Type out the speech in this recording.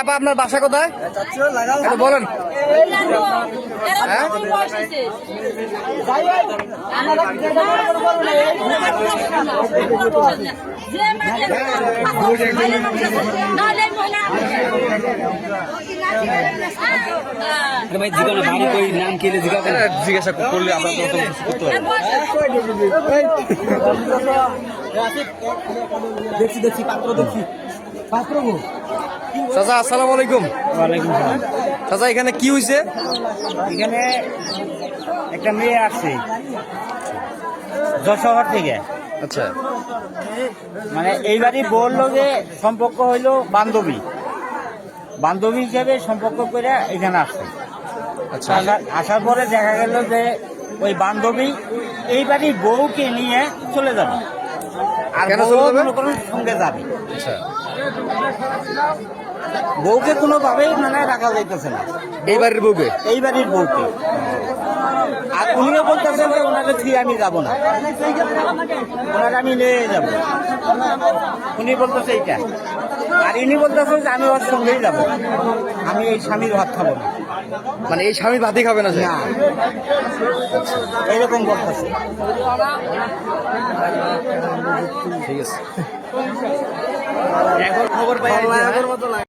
আপা আপনার বাসা কোথায়? বলেন। ভাই জিগানো বাড়ি কই নাম কি হলো জিজ্ঞাসা করলে আমরা তো করতে পারব দেখছি দেখছি পাত্র দেখছি পাত্র গো চাচা আসসালামু আলাইকুম। ওয়ালাইকুম সালাম। চাচা এখানে কি হয়েছে এখানে একটা মেয়ে আসছে যশোহর থেকে। আচ্ছা। মানে এইবারই বলল যে সম্পর্ক হইল বান্ধবী। বান্ধবী হিসেবে সম্পর্ক করে এখানে আসছে। আচ্ছা। আসা- আসার পরে দেখা গেল যে ওই বান্ধবী এইবারই বউকে নিয়ে চলে যাবে। আর কেন সঙ্গে যাবে। আচ্ছা। বউকে কোনোভাবেই মানে রাখা যাইতেছে না। এই বাড়ির বউকে? এই বাড়ির বউকে। বলতেছেন যে ওনাকে ফিরে আমি যাব না। ওনাকে আমি নিয়ে যাব। উনি বলতেছে এইটা। আর ইনি বলতেছেন যে আমি ওর সঙ্গেই যাব। আমি এই স্বামীর ভাত খাব না। মানে এই স্বামী ভাতই খাবে না না। এইরকম বলতেছে। ঠিক আছে। এখন খবর পাই